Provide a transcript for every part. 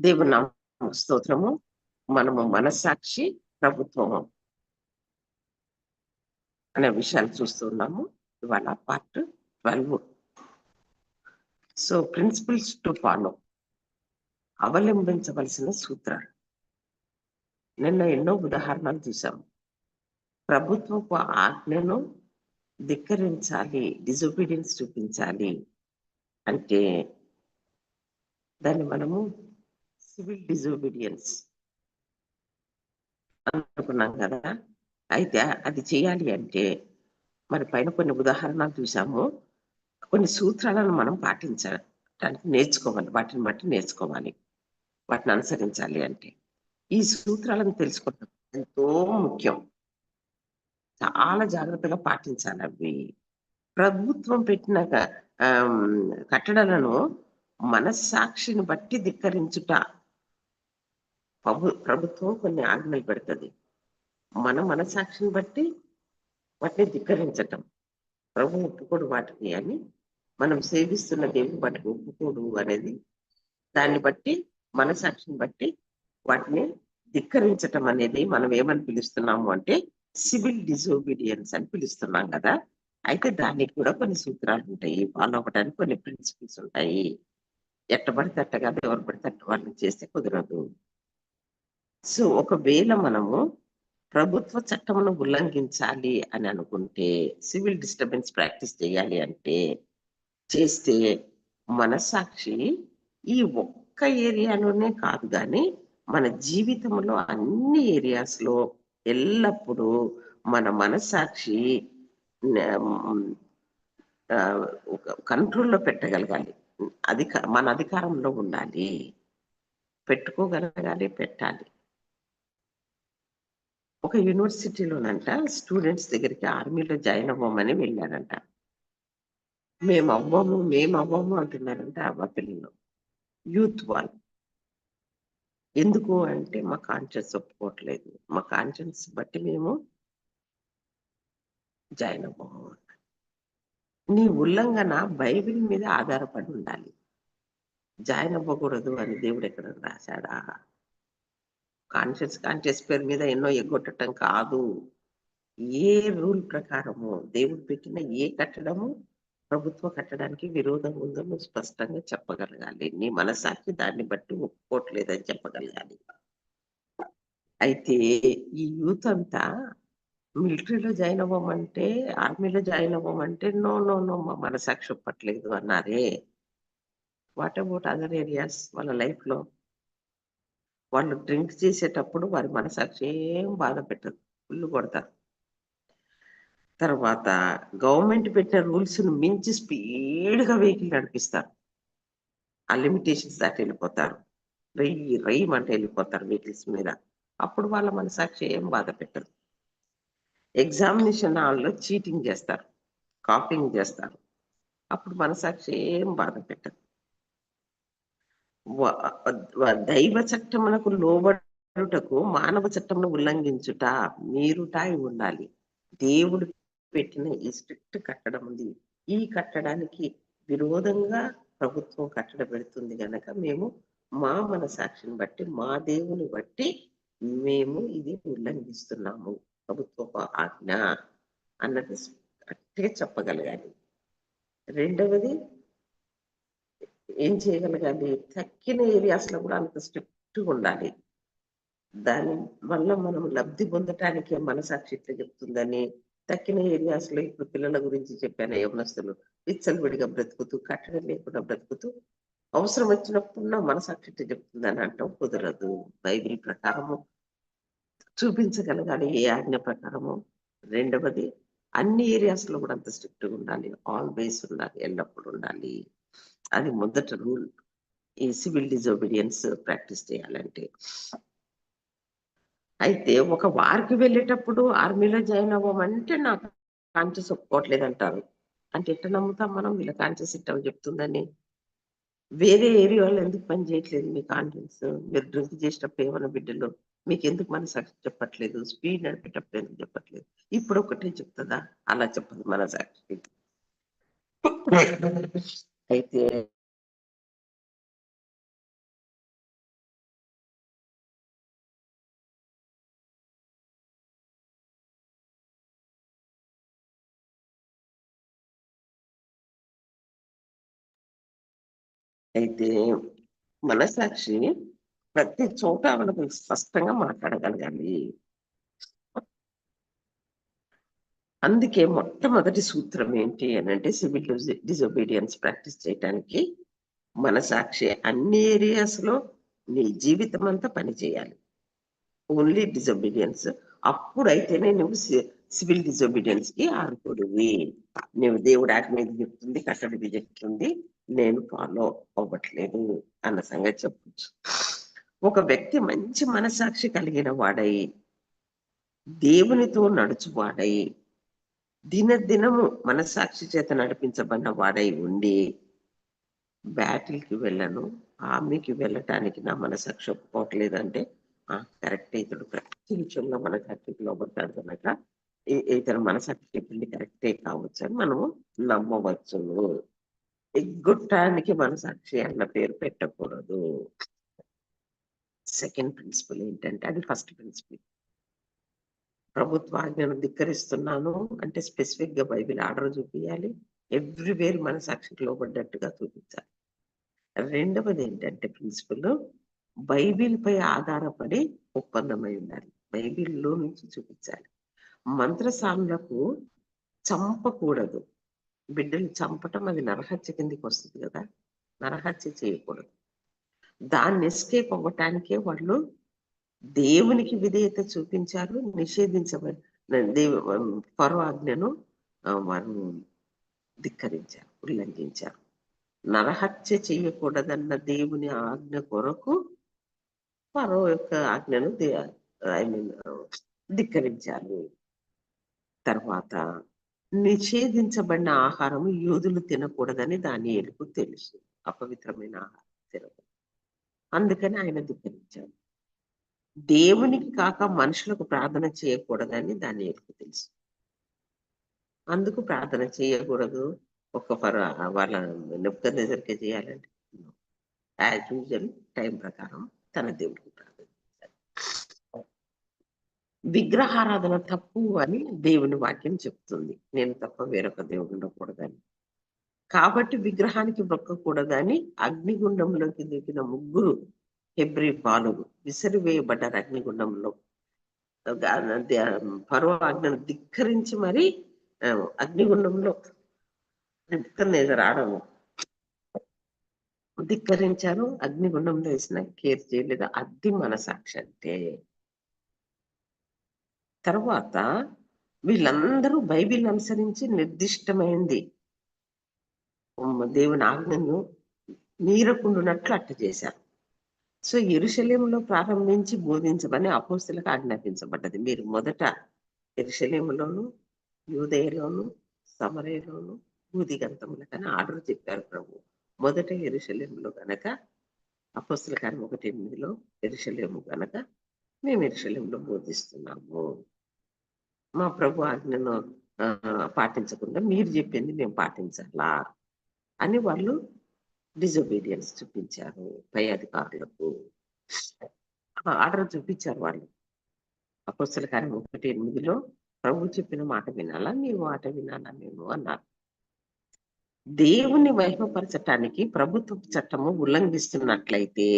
దేవుని స్తోత్రము. మనము మనస్సాక్షి ప్రభుత్వము అనే విషయాలు చూస్తున్నాము. ఇవాళ part twelve so principles to follow అవలంబించవలసిన సూత్రాలు. నిన్న ఎన్నో ఉదాహరణలు చూసాము ప్రభుత్వపు ఆజ్ఞను ధిక్కరించాలి డిజొబీడియన్స్ చూపించాలి. అంటే దాన్ని మనము సివిల్ డిజోబీడియన్స్ అనుకున్నాం కదా. అయితే అది చేయాలి అంటే మరి పైన కొన్ని ఉదాహరణలు చూసాము. కొన్ని సూత్రాలను మనం పాటించడానికి నేర్చుకోవాలి. వాటిని బట్టి నేర్చుకోవాలి. వాటిని అనుసరించాలి అంటే. ఈ సూత్రాలను తెలుసుకోవడం ఎంతో ముఖ్యం. చాలా జాగ్రత్తగా పాటించాలి అవి. ప్రభుత్వం పెట్టిన కట్టడాలను మనస్సాక్షిని బట్టి ధిక్కరించుట ప్రభుత్వం కొన్ని ఆజ్ఞలు పెడుతుంది. మన మనసాక్షిని బట్టి వాటిని ధిక్కరించటం. ప్రభు ఒప్పుకోడు వాటిని అని మనం సేవిస్తున్న దేవుడు వాటిని ఒప్పుకోడు అనేది దాన్ని బట్టి మనసాక్షిని బట్టి వాటిని ధిక్కరించటం అనేది మనం ఏమని పిలుస్తున్నాము అంటే సివిల్ డిజోబీడియన్స్ అని పిలుస్తున్నాం కదా. అయితే దానికి కూడా కొన్ని సూత్రాలు ఉంటాయి. ఫాలో అవ్వడానికి కొన్ని ప్రిన్సిపల్స్ ఉంటాయి. ఎట్టబడితే అట్టగా ఎవరు పడితే అట్ట వాళ్ళని చేస్తే కుదరదు. సో ఒకవేళ మనము ప్రభుత్వ చట్టమును ఉల్లంఘించాలి అని అనుకుంటే సివిల్ డిస్టర్బెన్స్ ప్రాక్టీస్ చేయాలి అంటే చేస్తే మనసాక్షి ఈ ఒక్క ఏరియాలోనే కాదు కానీ మన జీవితంలో అన్ని ఏరియాస్లో ఎల్లప్పుడూ మన మనసాక్షి కంట్రోల్లో పెట్టగలగాలి. అధిక మన అధికారంలో ఉండాలి. పెట్టుకోగలగాలి పెట్టాలి. ఒక యూనివర్సిటీలోనంట స్టూడెంట్స్ దగ్గరికి ఆర్మీలో జాయిన్ అవ్వమని వెళ్ళారంట. మేము అవ్వము మేము అవ్వము అంటున్నారంట అవ్వ పిల్లలు. యూత్ వాళ్ళు. ఎందుకు అంటే మా కాన్షియన్స్ ఒప్పుకోవట్లేదు. మా కాన్షియన్స్ బట్టి మేము జాయిన్ అవ్వము నీ ఉల్లంఘన బైబిల్ మీద ఆధారపడి ఉండాలి. జాయిన్ అవ్వకూడదు అని దేవుడు ఎక్కడ రాశాడా? కాన్షియస్ కాన్షియస్ పేరు మీద ఎన్నో ఎగ్గొట్టడం కాదు. ఏ రూల్ ప్రకారము దేవుడు పెట్టిన ఏ కట్టడము ప్రభుత్వ కట్టడానికి విరోధం ఉందో నువ్వు స్పష్టంగా చెప్పగలగాలి. నీ మనసాక్షి దాన్ని బట్టి ఒప్పుకోవట్లేదని చెప్పగలగాలి. అయితే ఈ యూత్ అంతా మిలిటరీలో జాయిన్ అవ్వమంటే ఆర్మీలో జాయిన్ అవ్వమంటే నో నో నో మా మనసాక్షి ఒప్పట్లేదు అన్నారే. వాట్ అబౌట్ అదర్ ఏరియాస్ వాళ్ళ లైఫ్లో వాళ్ళు డ్రింక్ చేసేటప్పుడు వారి మనసాక్షి ఏం బాధ పెట్టదు. ఫుల్ కొడతారు. తర్వాత గవర్నమెంట్ పెట్టిన రూల్స్ను మించి స్పీడ్గా వెహికల్ నడిపిస్తారు. ఆ లిమిటేషన్స్ దాటి వెళ్ళిపోతారు. రెయ్యి రెయ్యి అంటే వెళ్ళిపోతారు వెహికల్స్ మీద. అప్పుడు వాళ్ళ మనసాక్షి ఏం బాధ పెట్టదు. ఎగ్జామినేషన్ హాల్లో చీటింగ్ చేస్తారు. కాపింగ్ చేస్తారు. అప్పుడు మనసాక్షి ఏం బాధ పెట్టదు. దైవ చట్టమునకు లోబడుటకు మానవ చట్టమును ఉల్లంఘించుట మీరుటాయి ఉండాలి. దేవుడు పెట్టిన ఈ స్ట్రిక్ట్ కట్టడం ఉంది. ఈ కట్టడానికి విరోధంగా ప్రభుత్వం కట్టడ పెడుతుంది గనక మేము మా మనసాక్షిని బట్టి మా దేవుని బట్టి మేము ఇది ఉల్లంఘిస్తున్నాము. ప్రభుత్వ ఆజ్ఞ అన్నది అట్టే చెప్పగలగాలి. రెండవది ఏం చేయగలగాలి తక్కిన ఏరియాస్లో కూడా అంత స్ట్రిక్ట్ ఉండాలి. దాని వల్ల మనం లబ్ధి పొందటానికి మనసాక్షి ఇట్లా చెప్తుందని తక్కిన ఏరియాస్లో ఇప్పుడు పిల్లల గురించి చెప్పాను యవనస్తులు విచ్చలవిడిగా బ్రతుకుతూ కట్టడం లేకుండా బ్రతుకుతూ అవసరం వచ్చినప్పుడు నా మనసాక్షి చెప్తుందని అంటాం కుదరదు. బైబిల్ ప్రకారము చూపించగలగాలి ఏ ఆజ్ఞ ప్రకారము. రెండవది అన్ని ఏరియాస్లో కూడా అంత స్ట్రిక్ట్గా ఉండాలి. ఆల్వేస్ ఉండాలి ఎల్లప్పుడు ఉండాలి. అది మొదట రూల్ ఈ సివిల్ డిజోబీడియన్స్ ప్రాక్టీస్ చేయాలంటే. అయితే ఒక వార్కి వెళ్ళేటప్పుడు ఆర్మీలో జాయిన్ అవ్వమంటే నాకు కాన్షియస్ ఒప్పుకోవట్లేదు అంటారు అంటే ఎట్లా నమ్ముతాం మనం? వీళ్ళ కాన్షియస్ ఇట్ట చెప్తుందని. వేరే ఏరియాలో ఎందుకు పని చేయట్లేదు మీ కాన్షియన్స్ మీరు డ్రింక్ చేసేటప్పుడు ఏమైనా బిడ్డలు? మీకు ఎందుకు మన సాక్షి చెప్పట్లేదు? స్పీడ్ నడిపేటప్పుడు ఎందుకు చెప్పట్లేదు? ఇప్పుడు ఒకటే చెప్తుందా? అలా చెప్పదు మన సాక్షి. అయితే అయితే మనసాక్షి ప్రతి చోట మనకు స్పష్టంగా మాట్లాడగలగాలి. అందుకే మొట్టమొదటి సూత్రం ఏంటి అని అంటే సివిల్ డిజొబీడియన్స్ ప్రాక్టీస్ చేయడానికి మనసాక్షి అన్ని ఏరియాస్లో నీ జీవితం అంతా పని చేయాలి. ఓన్లీ డిజొబీడియన్స్ అప్పుడైతేనే నువ్వు సివిల్ డిజొబీడియన్స్కి ఆరుకోడివి నువ్వు దేవుడు ఆజ్ఞ మీద చెప్తుంది కట్టడి చెప్తుంది నేను ఫాలో అవ్వట్లేదు అన్న సంగతి చెప్పచ్చు. ఒక వ్యక్తి మంచి మనసాక్షి కలిగిన వాడై దేవునితో నడుచువాడై దినదినము మనస్సాక్షి చేత నడిపించబడిన వాడై ఉండి బ్యాటిల్కి వెళ్ళను ఆర్మీకి వెళ్ళటానికి నా మనసాక్షి ఒప్పుకోవట్లేదంటే ఆ కరెక్ట్ ఇతడు. ప్రతి విషయంలో మనసాక్షికి లోపడతాడు కనుక ఇతను మనసాక్షి చెప్పింది కరెక్టే కావచ్చు అని మనము నమ్మవచ్చును. ఎగ్గుట్టానికి మనసాక్షి అన్న పేరు పెట్టకూడదు. సెకండ్ ప్రిన్సిపల్ ఏంటంటే అది ఫస్ట్ ప్రిన్సిపల్. ప్రభుత్వ ఆజ్ఞను ధిక్కరిస్తున్నాను. అంటే స్పెసిఫిక్గా బైబిల్ ఆర్డర్ చూపించాలి ఎవ్రీవేర్ మన సాక్షికి లోబడ్డట్టుగా చూపించాలి. రెండవది ఏంటంటే ప్రిన్సిపల్ బైబిల్ పై ఆధారపడి ఒప్పందమై ఉండాలి. బైబిల్లో నుంచి చూపించాలి. మంత్రసానులకు చంపకూడదు. బిడ్డలు చంపటం అది నరహత్య కిందికి వస్తుంది కదా. నరహత్య చేయకూడదు. దాన్ని ఎస్కేప్ అవ్వటానికే వాళ్ళు దేవునికి విధేయత చూపించారు నిషేధించబడి దేవు పరో ఆజ్ఞను వారు ధిక్కరించారు ఉల్లంఘించారు. నరహత్య చేయకూడదన్న దేవుని ఆజ్ఞ కొరకు పరో యొక్క ఆజ్ఞను ఐ మీన్ ధిక్కరించాలి తర్వాత నిషేధించబడిన ఆహారం యూదులు తినకూడదని దాని ఎలుపు తెలుసు. అపవిత్రమైన ఆహారం తినకూడదు. అందుకని ఆయన ధిక్కరించాడు. దేవునికి కాక మనుషులకు ప్రార్థన చేయకూడదని దాని ఎలుపు తెలుసు. అందుకు ప్రార్థన చేయకూడదు. ఒక వాళ్ళ వాళ్ళ నెప్పుకొనేసరికి చేయాలంటే యాజ్ యూజువల్ టైం ప్రకారం తన దేవుడికి ప్రార్థన చేశారు విగ్రహారాధన తప్పు అని దేవుని వాక్యం చెప్తుంది. నేను తప్ప వేరొక దేవుడు ఉండకూడదని. కాబట్టి విగ్రహానికి మొక్కకూడదని అగ్నిగుండంలోకి దిగిన ముగ్గురు హెబ్రి బాలురు విసిరివేయబడ్డారు అగ్నిగుండంలో. పర్వ ఆజ్ఞను ధిక్కరించి మరి అగ్నిగుండంలో అగ్నిగుండంలో రావడము. ధిక్కరించారు అగ్నిగుండంలో వేసిన కేర్ చేయలేదు అది మనసాక్షి అంటే. తర్వాత వీళ్ళందరూ బైబిల్ అనుసరించి నిర్దిష్టమైంది. దేవుని ఆజ్ఞను మీరకుండునట్లు అట్ట చేశారు. సో ఎరుశల్యంలో ప్రారంభించి బోధించమని అపోస్తులకు ఆజ్ఞాపించబడ్డది. మీరు మొదట ఎరుశలేములోను యూదయలోను సమరయలోను బూదిగంతములకని ఆర్డర్ చెప్పారు ప్రభు. మొదట ఎరుశల్యంలో గనక అపోస్తుల కార్యం ఒకటి ఎనిమిదిలో ఎరుశల్యము గనక మేము ఎరుశల్యంలో బోధిస్తున్నాము. మా ప్రభు ఆజ్ఞను పాటించకుండా మీరు చెప్పింది మేము పాటించాలా అని వాళ్ళు డిజొబీడియన్స్ చూపించారు పై అధికారులకు. ఆర్డర్ చూపించారు వాళ్ళు. అపోస్తల కానీ ఒకటి ఎనిమిదిలో ప్రభు చెప్పిన మాట వినాలా మీ మాట వినాలా మేము అన్నారు. దేవుని మహిమపరచటానికి ప్రభుత్వ చట్టము ఉల్లంఘిస్తున్నట్లయితే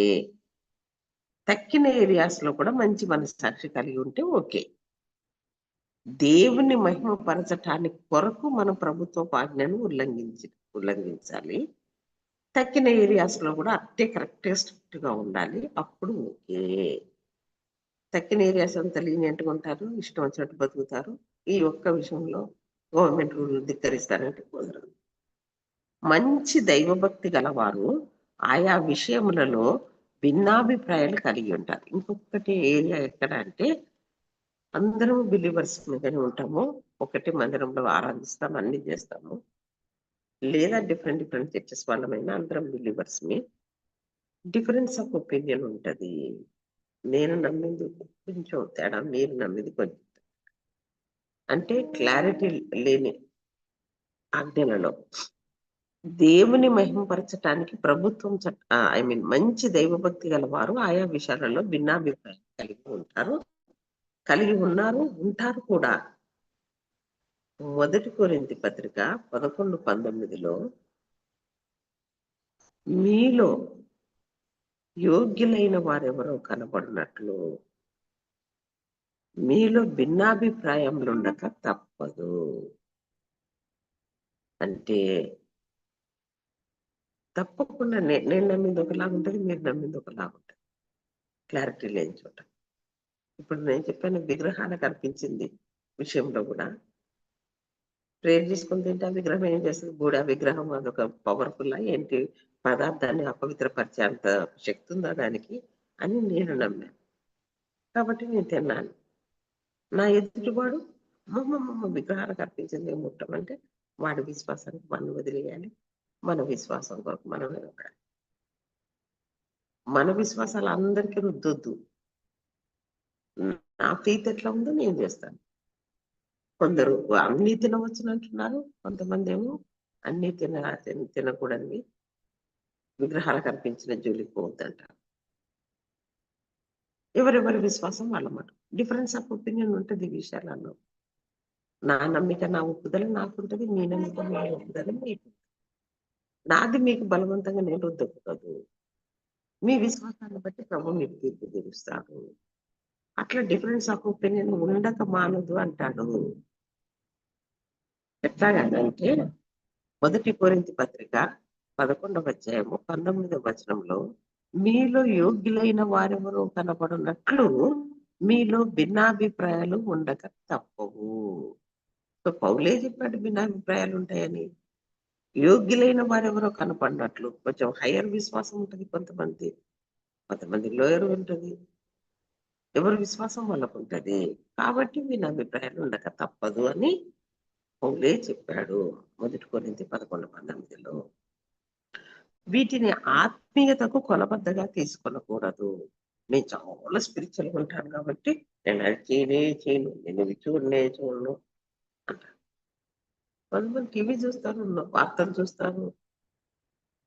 తక్కిన ఏరియాస్లో కూడా మంచి మనస్సాక్షి కలిగి ఉంటే ఓకే. దేవుని మహిమపరచటానికి కొరకు మనం ప్రభుత్వ ఆజ్ఞను ఉల్లంఘించి ఉల్లంఘించాలి. తక్కిన ఏరియాస్లో కూడా అట్టే కరెక్టెస్ట్గా ఉండాలి. అప్పుడు ఓకే. తక్కిన ఏరియాస్ అంతా లీనియంట్గా ఉంటారు ఇష్టం వచ్చినట్టు బతుకుతారు. ఈ ఒక్క విషయంలో గవర్నమెంట్ రూల్ ధిక్కరిస్తారంటే కుదరదు. మంచి దైవభక్తి గలవారు ఆయా విషయములలో భిన్నాభిప్రాయాలు కలిగి ఉంటారు. ఇంకొకటి ఏరియా ఎక్కడ అంటే అందరం బిలీవర్స్ మీదనే ఉంటాము. ఒకటి మందిరంలో ఆరాధిస్తాం అన్ని చేస్తాము. లేదా డిఫరెంట్ డిఫరెంట్ చర్చెస్ వాళ్ళమైనా అందరం బిలీవర్స్ మీ. డిఫరెన్స్ ఆఫ్ ఒపీనియన్ ఉంటది. నేను నమ్మింది కొంచెం తేడా మీరు నమ్మింది కొంచెం అంటే క్లారిటీ లేని ఆజ్ఞలలో దేవుని మహిమపరచటానికి ప్రభుత్వం ఐ మీన్ మంచి దైవభక్తి గల వారు ఆయా విషయాలలో భిన్నాభిప్రాయం కలిగి ఉంటారు. కలిగి ఉన్నారు ఉంటారు కూడా. మొదటి కొరింతి పత్రిక పదకొండు పంతొమ్మిదిలో మీలో యోగ్యులైన వారెవరో కనబడినట్లు. మీలో భిన్నాభిప్రాయములుండక తప్పదు. అంటే తప్పకుండా నేను నమ్మింది ఒకలాగా ఉంటుంది మీరు నమ్మింది ఒకలాగా ఉంటుంది. క్లారిటీ లేని చోట. ఇప్పుడు నేను చెప్పాను విగ్రహాలు కనిపించింది విషయంలో కూడా ప్రేయర్ చేసుకుని తింటే ఆ విగ్రహం ఏం చేస్తుంది? బూడ విగ్రహం అదొక పవర్ఫుల్ ఏంటి? పదార్థాన్ని అపవిత్రపరిచే అంత శక్తి ఉందా దానికి? అని నేను నమ్మాను. కాబట్టి నేను తిన్నాను. నా ఎదుటివాడు అమ్మమ్మమ్మ విగ్రహాలు కనిపించింది ముట్టమంటే వాడి విశ్వాసానికి మనం వదిలేయాలి. మన విశ్వాసం కొరకు మనం నిలబడాలి. మన విశ్వాసాలు అందరికీ రుద్దొద్దు. నా ఫీత్ ఎట్లా ఉందో నేను చేస్తాను. కొందరు అన్ని తినవచ్చు అంటున్నారు. కొంతమంది ఏమో అన్ని తిన తిన- తినకూడనివి. విగ్రహాలు కనిపించిన జోలికి పోవద్దంటారు. ఎవరెవరి విశ్వాసం వాళ్ళ మాట డిఫరెన్స్ ఆఫ్ ఒపీనియన్ ఉంటుంది ఈ విషయాలలో. నా నమ్మిక నా ఒప్పుదల నాకుంటది మీ నమ్మిక నా ఒప్పుదల మీకు. నాది మీకు బలవంతంగా నేను రుద్దకూడదు మీ విశ్వాసాన్ని బట్టి ప్రభు మీకు తీర్పు తీరుస్తాడు. అట్లా డిఫరెన్స్ ఆఫ్ ఒపీనియన్ ఉండక మానదు అంటాడు. ఎట్లాగంటే మొదటి కోరింతి పత్రిక పదకొండవ అధ్యాయము పంతొమ్మిదవ వచనంలో మీలో యోగ్యులైన వారెవరు కనబడినట్లు మీలో భిన్నాభిప్రాయాలు ఉండక తప్పవు. సో పౌలే చెప్పాడు భిన్నాభిప్రాయాలు ఉంటాయని? యోగ్యులైన వారెవరో కనపడినట్లు. కొంచెం హయ్యర్ విశ్వాసం ఉంటుంది కొంతమంది. కొంతమంది లోయర్ ఉంటుంది. ఎవరి విశ్వాసం వాళ్ళకు ఉంటది కాబట్టి భిన్నాభిప్రాయాలు ఉండక తప్పదు అని పౌలే చెప్పాడు మొదటి కొరింది పదకొండు పంతొమ్మిదిలో వీటిని ఆత్మీయతకు కొలబద్దగా తీసుకొనకూడదు. నేను చాలా స్పిరిచువల్ ఉంటాను కాబట్టి నేను అది చేయనే చేయను నేను ఇవి చూడనే చూడను అంటారు కొంతమంది టీవీ చూస్తారు వార్తలు చూస్తారు.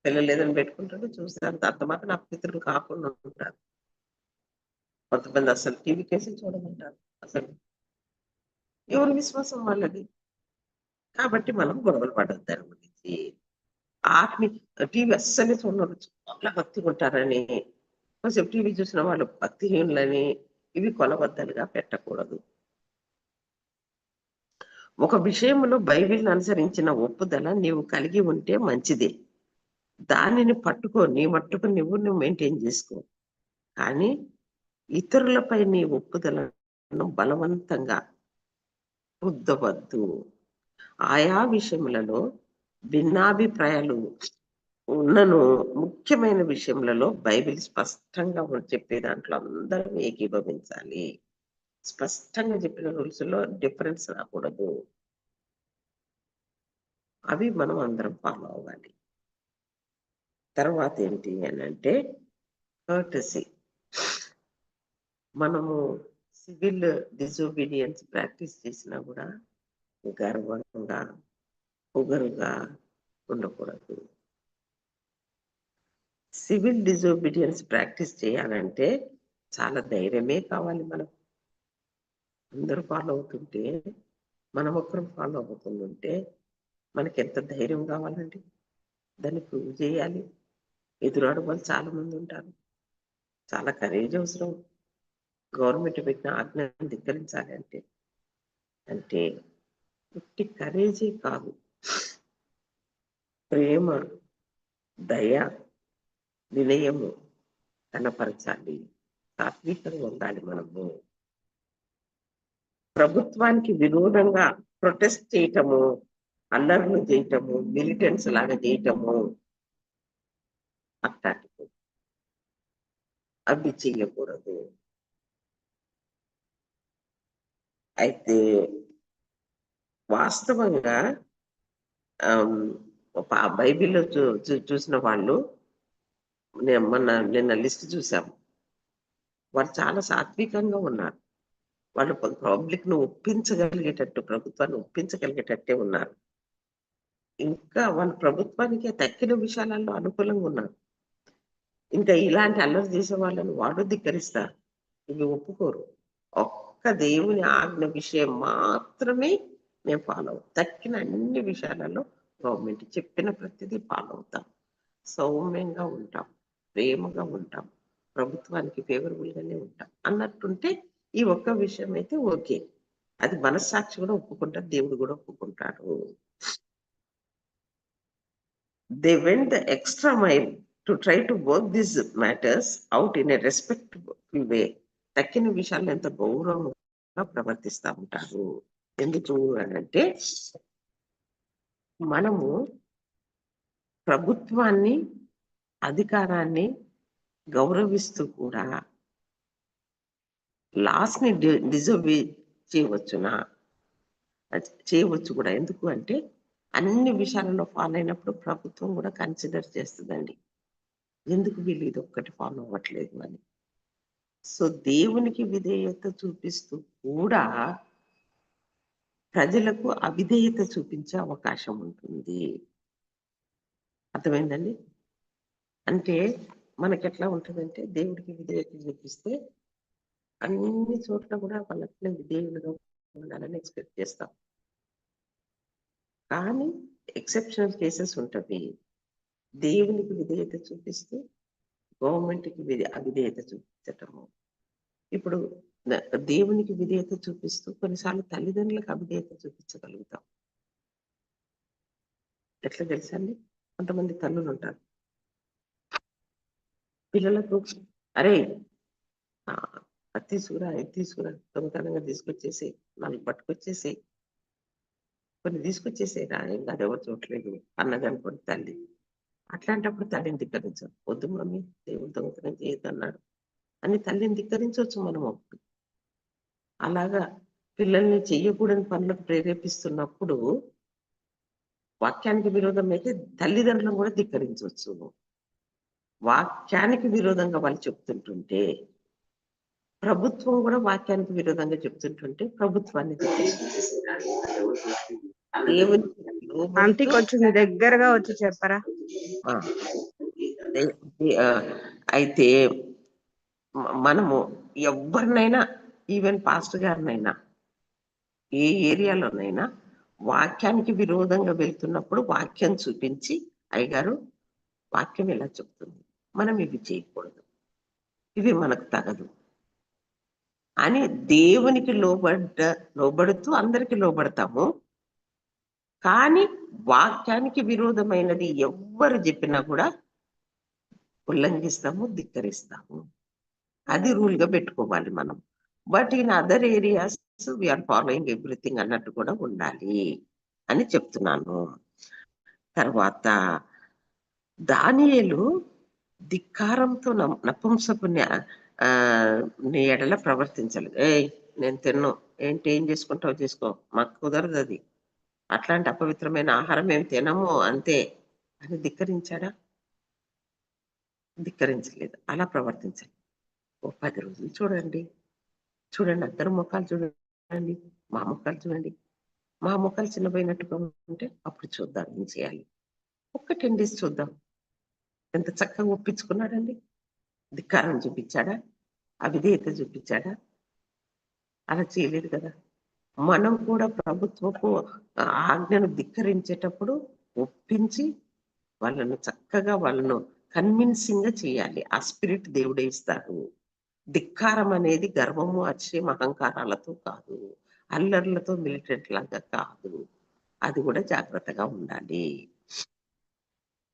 పిల్లలు ఏదైనా పెట్టుకుంటారు చూస్తారు అంత మాత్రం అపితరులు కాకుండా ఉంటారు. కొంతమంది అసలు టీవీ కేసులు చూడమంటారు. అసలు ఎవరి విశ్వాసం వాళ్ళది? కాబట్టి మనం గొడవలు పడద్దు దాని గురించి. ఆత్మీ టీవీ అస్సలే చూడరు చాలా భక్తిగా ఉంటారని కొంచెం టీవీ చూసిన వాళ్ళు భక్తిహీనులని ఇవి కొలబద్దలుగా పెట్టకూడదు. ఒక విషయంలో బైబిల్ని అనుసరించిన ఒప్పుదల నీవు కలిగి ఉంటే మంచిదే. దానిని పట్టుకో నీ మట్టుకు నువ్వు నువ్వు మెయింటైన్ చేసుకో. కానీ ఇతరులపై నీ ఒప్పుదలను బలవంతంగా రుద్దవద్దు. ఆయా విషయములలో భిన్నాభిప్రాయాలు ఉన్నను ముఖ్యమైన విషయములలో బైబిల్ స్పష్టంగా చెప్పే దాంట్లో అందరం ఏకీభవించాలి. స్పష్టంగా చెప్పిన రూల్స్లో డిఫరెన్స్ రాకూడదు. అవి మనం అందరం ఫాలో అవ్వాలి. తర్వాత ఏంటి అని అంటే కర్టసీ మనము సివిల్ డిజోబీడియన్స్ ప్రాక్టీస్ చేసినా కూడా గర్వంగా పొగరుగా ఉండకూడదు. సివిల్ డిజోబీడియన్స్ ప్రాక్టీస్ చేయాలంటే చాలా ధైర్యమే కావాలి మనం. అందరూ ఫాలో అవుతుంటే మనం ఒక్కరం ఫాలో అవుతుంటే మనకి ఎంత ధైర్యం కావాలండి. దాన్ని ప్రూవ్ చేయాలి. ఎదురాడు వాళ్ళు చాలా మంది ఉంటారు. చాలా కరేజ్ అవసరం. గవర్నమెంట్ పెట్టిన ఆజ్ఞను ధిక్కరించాలి అంటే. అంటే ఉట్టి కరేజీ కాదు. ప్రేమ దయ వినయము కనపరచాలి. సాత్వికంగా ఉండాలి మనము. ప్రభుత్వానికి విరోధంగా ప్రొటెస్ట్ చేయటము అల్లర్లు చేయటము మిలిటెంట్స్ లాగా చేయటము అట్లాంటివి. అవి చేయకూడదు. అయితే వాస్తవంగా ఒక బైబిల్లో చూ చూ- చూసిన వాళ్ళు నేను మొన్న నిన్న లిస్ట్ చూసాము వారు చాలా సాత్వికంగా ఉన్నారు. వాళ్ళు పబ్లిక్ను ఒప్పించగలిగేటట్టు ప్రభుత్వాన్ని ఒప్పించగలిగేటట్టే ఉన్నారు. ఇంకా వాళ్ళ ప్రభుత్వానికి తక్కిన విషయాలలో అనుకూలంగా ఉన్నారు. ఇంకా ఇలాంటి అల్లరి చేసే వాళ్ళని వాడు ధిక్కరిస్తారు. ఇవి ఒప్పుకోరు. ఒక్క దేవుని ఆజ్ఞ విషయం మాత్రమే మేము ఫాలో అవుతాం తక్కిన అన్ని విషయాలలో గవర్నమెంట్ చెప్పిన ప్రతిదీ ఫాలో అవుతాం సౌమ్యంగా ఉంటాం ప్రేమగా ఉంటాం ప్రభుత్వానికి ఫేవరబుల్ గానే ఉంటాం. అన్నట్టుంటే ఈ ఒక్క విషయం అయితే ఓకే. అది మనస్సాక్షి కూడా ఒప్పుకుంటారు దేవుడు కూడా ఒప్పుకుంటాడు. They went the extra mile to try to work this matters out in a respectful way తక్కిన విషయాలు ఎంత గౌరవంగా ప్రవర్తిస్తూ ఉంటారు. ఎందుకు అంటే మనము ప్రభుత్వాన్ని అధికారాన్ని గౌరవిస్తూ కూడా లాస్ని డిజర్వ్ చేయవచ్చునా? చేయవచ్చు కూడా. ఎందుకు అంటే అన్ని విషయాలలో ఫాలో అయినప్పుడు ప్రభుత్వం కూడా కన్సిడర్ చేస్తుందండి. ఎందుకు వీళ్ళు ఇది ఒక్కటి ఫాలో అవ్వట్లేదు అని. సో దేవునికి విధేయత చూపిస్తూ కూడా ప్రజలకు అవిధేయత చూపించే అవకాశం ఉంటుంది. అర్థమైందండి? అంటే మనకి ఎట్లా ఉంటుందంటే దేవుడికి విధేయత చూపిస్తే అన్ని చోట్ల కూడా వాళ్ళకి విధేయులుగా ఉండాలని ఎక్స్పెక్ట్ చేస్తాం. కానీ ఎక్సెప్షనల్ కేసెస్ ఉంటవి. దేవునికి విధేయత చూపిస్తూ గవర్నమెంట్కి విధే అవిధేయత చూపించటము. ఇప్పుడు దేవునికి విధేయత చూపిస్తూ కొన్నిసార్లు తల్లిదండ్రులకు అవిధేయత చూపించగలుగుతాం. ఎట్లా తెలుసండి కొంతమంది తల్లులు ఉంటారు. పిల్లలకు అరే తీసుకురా ఇది తీసుకురా దొంగతనంగా తీసుకొచ్చేసి నాలుగు పట్టుకొచ్చేసి కొన్ని తీసుకొచ్చేసేరా ఇంకా అది చూడలేదు అన్నదనుకోండి తల్లి. అట్లాంటప్పుడు తల్లిని ధిక్కరించాం వద్దు మమ్మీ దేవుడు దొంగతనం చేయదన్నాడు అని తల్లిని ధిక్కరించవచ్చు మనం ఒకటి అలాగా పిల్లల్ని చెయ్యకూడని పనులకు ప్రేరేపిస్తున్నప్పుడు వాక్యానికి విరోధం అయితే తల్లిదండ్రులను కూడా ధిక్కరించవచ్చు. వాక్యానికి విరోధంగా వాళ్ళు చెప్తుంటుంటే ప్రభుత్వం కూడా వాక్యానికి విరోధంగా చెప్తుంటుంటే ప్రభుత్వాన్ని ఆంటీ కొంచెం దగ్గరగా వచ్చి చెప్పరా? అయితే మనము ఎవరినైనా ఈవెన్ పాస్టర్ గారినైనా ఏ ఏరియాలోనైనా వాక్యానికి విరోధంగా వెళ్తున్నప్పుడు వాక్యం చూపించి అయ్యగారు వాక్యం ఎలా చెప్తుంది. మనం ఇవి చేయకూడదు. ఇవి మనకు తగదు. అని దేవునికి లోబడ్డ లోబడుతూ అందరికి లోబడతాము. కానీ వాక్యానికి విరోధమైనది ఎవ్వరు చెప్పినా కూడా ఉల్లంఘిస్తాము ధిక్కరిస్తాము. అది రూల్గా పెట్టుకోవాలి మనం. But in other areas we are following everything అన్నట్టు కూడా ఉండాలి అని చెప్తున్నాను. తర్వాత దానియలు ధిక్కారంతో నం- నీ ఎడల ప్రవర్తించలేదు ఏయ్ నేను తిన్ను. ఏంటి ఏం చేసుకుంటావు? చేసుకో. మాకు కుదరదు అది. అట్లాంటి అపవిత్రమైన ఆహారం మేము తినము అంతే. అని ధిక్కరించాడా? ధిక్కరించలేదు. అలా ప్రవర్తించాలి. ఓ పది రోజులు చూడండి. చూడండి అందరు ముఖాలు చూడండి మా ముఖాలు చూడండి. మా ముఖాలు చిన్నపోయినట్టుగా ఉంటే అప్పుడు చూద్దాం ఏం చేయాలి. ఒక్క టెన్ డేస్ చూద్దాం. ఎంత చక్కగా ఒప్పించుకున్నాడండి? ధిక్కారం చూపించాడా? అవిధేయత చూపించాడా? అలా చేయలేదు కదా. మనం కూడా ప్రభుత్వపు ఆజ్ఞను ధిక్కరించేటప్పుడు ఒప్పించి వాళ్ళను చక్కగా వాళ్ళను కన్విన్సింగ్గా చేయాలి. ఆ స్పిరిట్ దేవుడే ఇస్తాడు. ధిక్కారం అనేది గర్వము అతిశయం అహంకారాలతో కాదు. అల్లర్లతో మిలిటెంట్ లాగా కాదు. అది కూడా జాగ్రత్తగా ఉండాలి.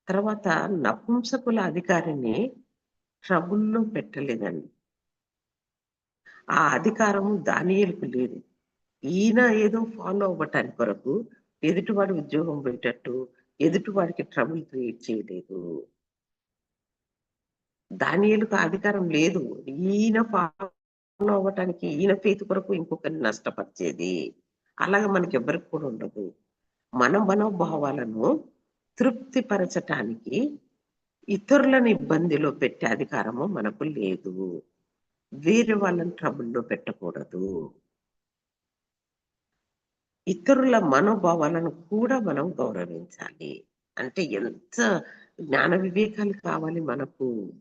తర్వాత నపుంసకుల అధికారిని ట్రబుల్లో పెట్టలేదండి. ఆ అధికారం దానియలకు లేదు. ఈయన ఏదో ఫాలో అవ్వటానికి కొరకు ఎదుటివాడి ఉద్యోగం పోయేటట్టు ఎదుటివాడికి ట్రబుల్ క్రియేట్ చేయలేదు. దానియలకు అధికారం లేదు. ఈయన ఫాలో అవ్వటానికి ఈయన ఫేత్ కొరకు ఇంకొకరిని నష్టపరిచేది అలాగే మనకి ఎవరికి కూడా ఉండదు. మన మనోభావాలను తృప్తిపరచటానికి ఇతరులను ఇబ్బందిలో పెట్టే అధికారము మనకు లేదు. వేరే వాళ్ళని ట్రబుల్లో పెట్టకూడదు. ఇతరుల మనోభావాలను కూడా మనం గౌరవించాలి. అంటే ఎంత జ్ఞాన వివేకాలు కావాలి మనకు.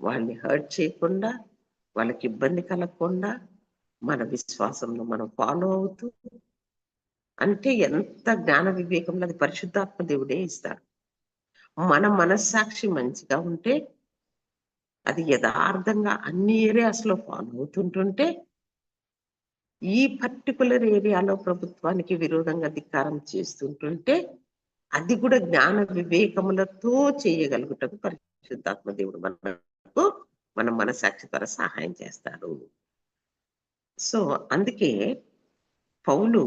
వాళ్ళని హర్ట్ చేయకుండా వాళ్ళకి ఇబ్బంది కలగకుండా మన విశ్వాసంలో మనం ఫాలో అవుతూ అంటే ఎంత జ్ఞాన వివేకంలో అది పరిశుద్ధాత్మ దేవుడే ఇస్తాడు. మన మనస్సాక్షి మంచిగా ఉంటే అది యథార్థంగా అన్ని ఏరియాస్లో ఫాలో అవుతుంటుంటే ఈ పర్టికులర్ ఏరియాలో ప్రభుత్వానికి విరోధంగా ధిక్కారం చేస్తుంటుంటే అది కూడా జ్ఞాన వివేకములతో చేయగలుగుటకు పరిశుద్ధాత్మ దేవుడు మనకు మన మనసాక్షి ద్వారా సహాయం చేస్తాడు. సో అందుకే పౌలు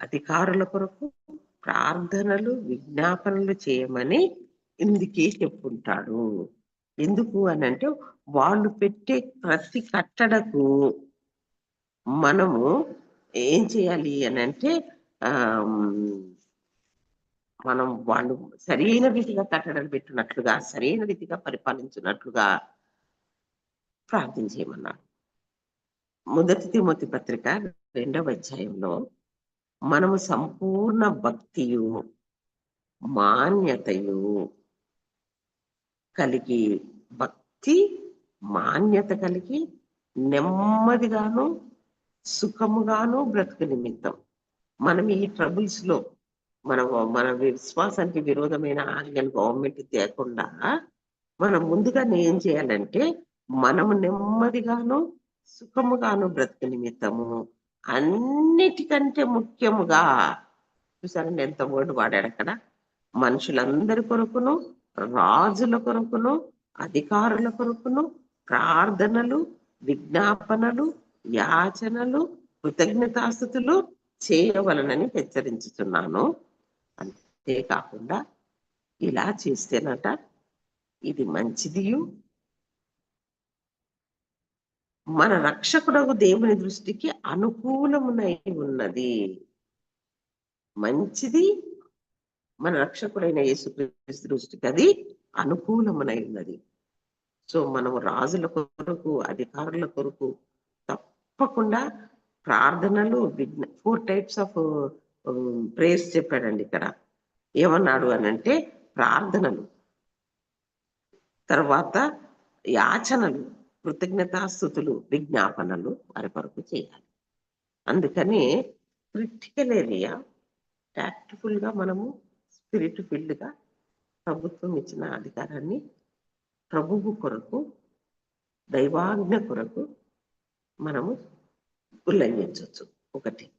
అధికారుల కొరకు ప్రార్థనలు విజ్ఞాపనలు చేయమని ఇందుకే చెప్పుంటాడు. ఎందుకు అని అంటే వాళ్ళు పెట్టే ప్రతి కట్టడకు మనము ఏం చేయాలి అని అంటే ఆ మనం వాళ్ళు సరైన రీతిగా కట్టడాలు పెట్టినట్లుగా సరైన రీతిగా పరిపాలించినట్లుగా ప్రార్థన చేయమన్నారు. మొదటి తిమోతి పత్రిక రెండవ అధ్యాయంలో మనము సంపూర్ణ భక్తియు మాన్యతయు కలిగి భక్తి మాన్యత కలిగి నెమ్మదిగాను సుఖముగాను బ్రతుకు నిమిత్తం. మనం ఈ ట్రబుల్స్లో మన మన విశ్వాసానికి విరోధమైన ఆజ్ఞలు గవర్నమెంట్ తేకుండా మనం ముందుగా ఏం చేయాలంటే మనము నెమ్మదిగాను సుఖముగాను బ్రతుకు నిమిత్తము. అన్నిటికంటే ముఖ్యముగా చూసారండి ఎంత వర్డ్ వాడాడు అక్కడ? మనుషులందరి కొరకును రాజుల కొరకును అధికారుల కొరకును ప్రార్థనలు విజ్ఞాపనలు యాచనలు కృతజ్ఞతాస్థుతులు చేయవలనని హెచ్చరించుతున్నాను. అంతేకాకుండా ఇలా చేస్తేనట ఇది మంచిదియు. మన రక్షకుడకు దేవుని దృష్టికి అనుకూలమునై ఉన్నది. మంచిది మన రక్షకుడైన యేసుక్రీస్తు దృష్టికి అది అనుకూలమునై ఉన్నది. సో మనం రాజుల కొరకు అధికారుల కొరకు తప్పకుండా ప్రార్థనలు విజ్ఞ ఫోర్ టైప్స్ ఆఫ్ ప్రేయర్స్ చెప్పాడండి ఇక్కడ. ఏమన్నాడు అని అంటే ప్రార్థనలు తర్వాత యాచనలు కృతజ్ఞతాస్థుతులు విజ్ఞాపనలు వారి కొరకు చేయాలి. అందుకని క్రిటికల్ ఏరియా టాక్టిఫుల్గా మనము స్పిరిట్ ఫీల్డ్గా ప్రభుత్వం ఇచ్చిన అధికారాన్ని ప్రభువు కొరకు దైవాజ్ఞ కొరకు మనము ఉల్లంఘించవచ్చు. ఒకటి.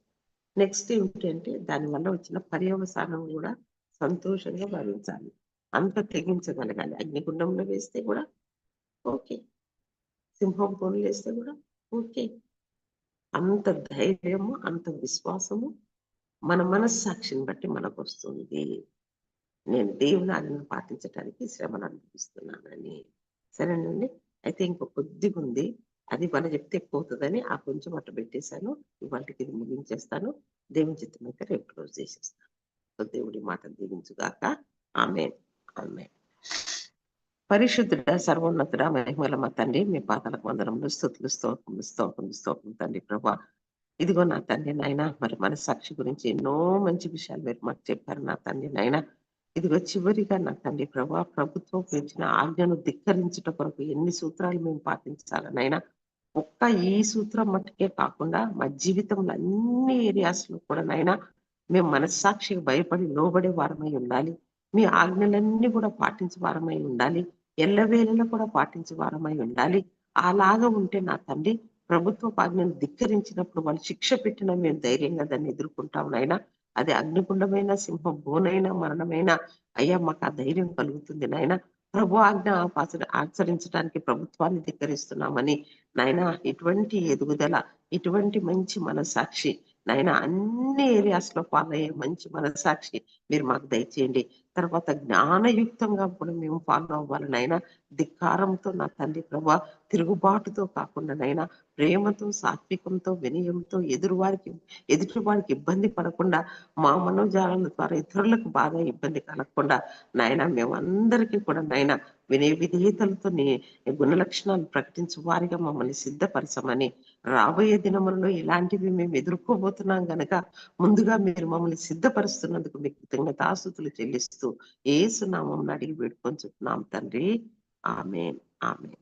నెక్స్ట్ ఏమిటంటే దానివల్ల వచ్చిన పర్యవసానం కూడా సంతోషంగా భావించాలి. అంత తెగించగలగాలి. అగ్నిగుండంలో వేస్తే కూడా ఓకే. సింహం పోలు వేస్తే కూడా ఓకే. అంత ధైర్యము అంత విశ్వాసము మన మనస్సాక్షిని బట్టి మనకు వస్తుంది నేను దేవుని ఆజ్ఞను పాటించడానికి శ్రమను అనుభవిస్తున్నానని. సరేనండి? అయితే ఇంకో కొద్దిగా ఉంది అది మన చెప్తే ఎక్కువ అవుతుందని ఆ కొంచెం అట్టు పెట్టేశాను. ఇవాళకి ఇది ముగించేస్తాను. దేవుని చిత్తం అయితే రేపు క్లోజ్ చేసేస్తాను. సో దేవుడి మాట దీవించుగాక. ఆమె ఆమె పరిశుద్ధుడ సర్వోన్నతుడ మహిమల మా తండ్రి మీ పాతలకు వందరములు స్థుతులు స్తోత్రములు స్తోత్రములు స్తోత్రం తండ్రి ప్రభా. ఇదిగో నా తండ్రి నాయన మరి మన సాక్షి గురించి ఎన్నో మంచి విషయాలు మీరు మాకు చెప్పారు నా తండ్రి నాయన. ఇదిగో చివరిగా నా తండ్రి ప్రభా ప్రభుత్వం పెంచిన ఆజ్ఞను ధిక్కరించుట కొరకు ఎన్ని సూత్రాలు మేము పాటించాలనైనా ఒక్క ఈ సూత్రం మట్టుకే కాకుండా మా జీవితంలో అన్ని ఏరియాస్లో కూడా నైనా మేము మనస్సాక్షికి భయపడి లోబడే వారమై ఉండాలి. మీ ఆజ్ఞలన్నీ కూడా పాటించే వారమై ఉండాలి. ఎల్లవేళలో కూడా పాటించే వారమై ఉండాలి. అలాగా ఉంటే నా తండ్రి ప్రభుత్వ ఆజ్ఞను ధిక్కరించినప్పుడు వాళ్ళు శిక్ష పెట్టిన మేము ధైర్యంగా దాన్ని ఎదుర్కొంటాం నాయన. అది అగ్నిగుండమైన సింహ బోనైన మరణమైనా అయ్యా మాకు ఆ ధైర్యం కలుగుతుంది నాయన. ప్రభు ఆజ్ఞ ఆచ- ఆచరించడానికి ప్రభుత్వాన్ని ధిక్కరిస్తున్నామని నాయన ఇటువంటి ఎదుగుదల ఇటువంటి మంచి మనసాక్షి నాయన అన్ని ఏరియాస్లో ఫాలో అయ్యే మంచి మనసాక్షి మీరు మాకు దయచేయండి. తర్వాత జ్ఞానయుక్తంగా కూడా మేము ఫాలో అవ్వాలి. నాయన ధిక్కారంతో నా తండ్రి ప్రభా తిరుగుబాటుతో కాకుండా నైనా ప్రేమతో సాత్వికంతో వినయంతో ఎదురు వారికి ఎదుటి వారికి ఇబ్బంది పడకుండా మా మనోజాలాల ద్వారా ఇతరులకు బాగా ఇబ్బంది కలగకుండా నాయన మేమందరికీ కూడా నాయన వినయ విధేయతలతో నీ గుణ లక్షణాలు ప్రకటించు వారిగా మమ్మల్ని సిద్ధపరచమని రాబోయే దినములలో ఇలాంటివి మేము ఎదుర్కోబోతున్నాం గనక ముందుగా మీరు మమ్మల్ని సిద్ధపరుస్తున్నందుకు మీకు కృతజ్ఞతాస్తుతులు చెల్లిస్తూ ఏసునామం అడిగి వేడుకొని చెప్తున్నాం తండ్రి. ఆమె ఆమెన్.